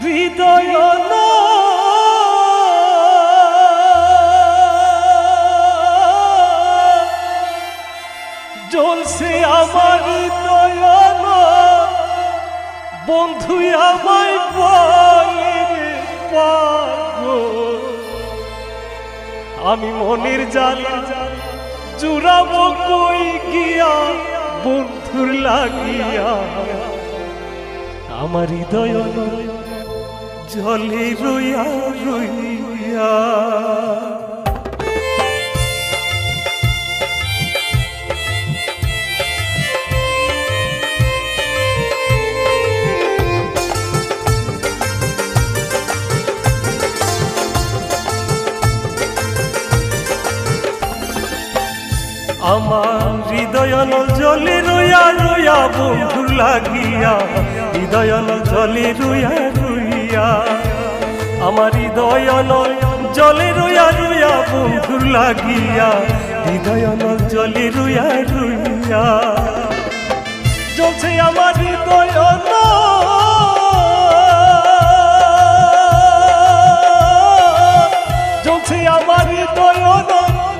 হৃদয় জ্বলছে আমার হৃদয় বন্ধু, আমায় আমি মনের জালা জুড়াবো কই গিয়া বন্ধুর লাগিয়া। আমার হৃদয় জলে রইয়া রইয়া। আমার হৃদয় জলে রইয়া রইয়া বন্ধু লাগিয়া। হৃদয় জলে রইয়া রইয়া আমার হৃদয় জলে রইয়া রইয়া বন্ধু লাগিয়া, হৃদয় জলে রইয়া রইয়া। জ্বলছে আমার হৃদয় জ্বলছে আমার হৃদয়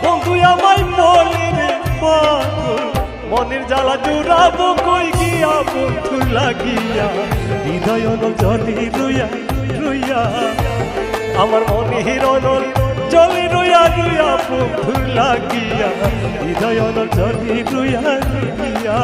বন্ধু আমায় বলে রে পাগল। মনের জ্বালা জুড়াবো কই গিয়া বন্ধু লাগিয়া, হৃদয় জলে রইয়া আমার মনে হিরণ জলে রুইয়া রুইয়া বন্ধু লাগিয়া হৃদয় জলে রুইয়া রইয়া।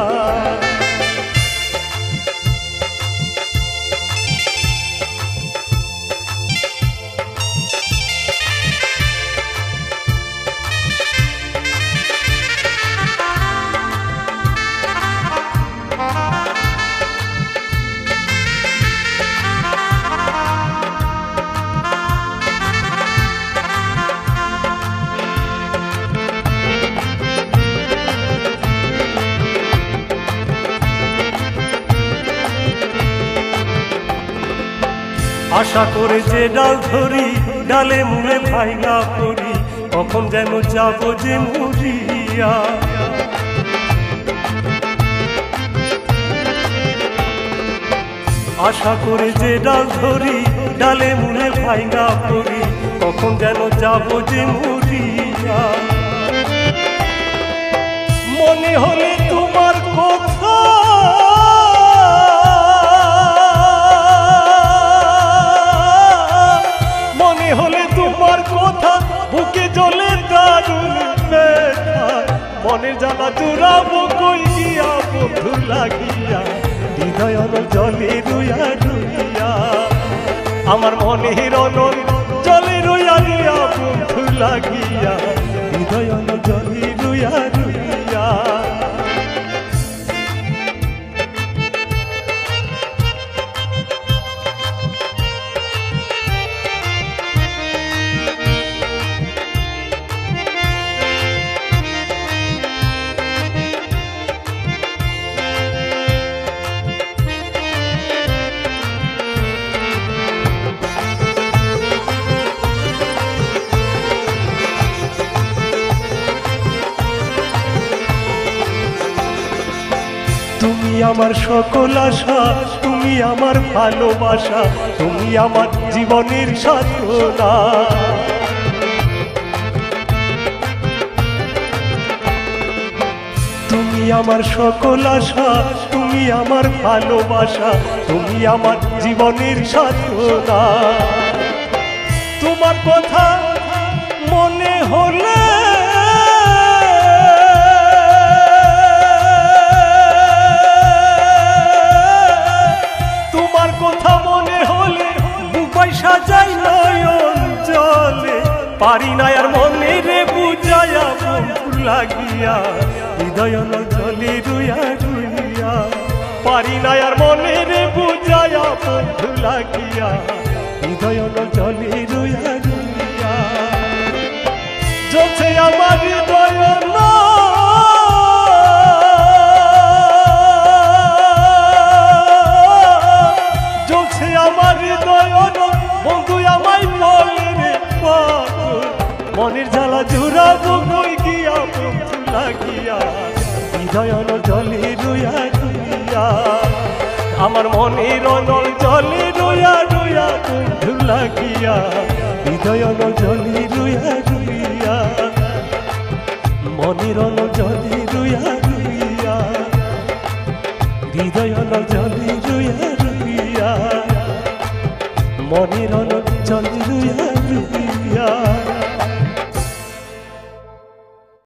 আশা করে যে ডাল ধরি, ডালে মুড়ে ভাইনা পড়ি কখন যেন যাব যে মুড়িয়া। আশা করে যে ডাল ধরি, ডালে মুড়ে ভাইনা পড়ি কখন যেন যাব যে মুড়িয়া। মনে হলে মনে জানা চুরাবো কই গিয়া, বন্ধু লাগিয়া। হৃদয় জলে রুইয়া রুইয়া। আমার মনে অনল জলে রুইয়া রুইয়া, বন্ধু লাগিয়া। তুমি আমার সকল আশা, তুমি আমার ভালোবাসা, তুমি আমার জীবনের সাধনা। তুমি আমার সকল আশা, তুমি আমার ভালোবাসা, তুমি আমার জীবনের সাধনা। তোমার কথা মনে হলে পারি না আর মনে রে বন্ধু লাগিয়া। হৃদয় জলে রুয়া রুইয়া। পারি না আর মনে রে বন্ধু লাগিয়া। জুড়াবো কই গিয়া বন্ধু লাগিয়া হৃদয় জলে রুইয়া রুইয়া। আমার মনের অনল জলে রুয়া রুয়া বন্ধু লাগিয়া হৃদয় অনল জলে রুয়া রুইয়া। মনের অনল জলে রুয়া রুইয়া হৃদয় অনল জলে রুয়া রুইয়া। মনের অনল জলে রুয়া রুইয়া।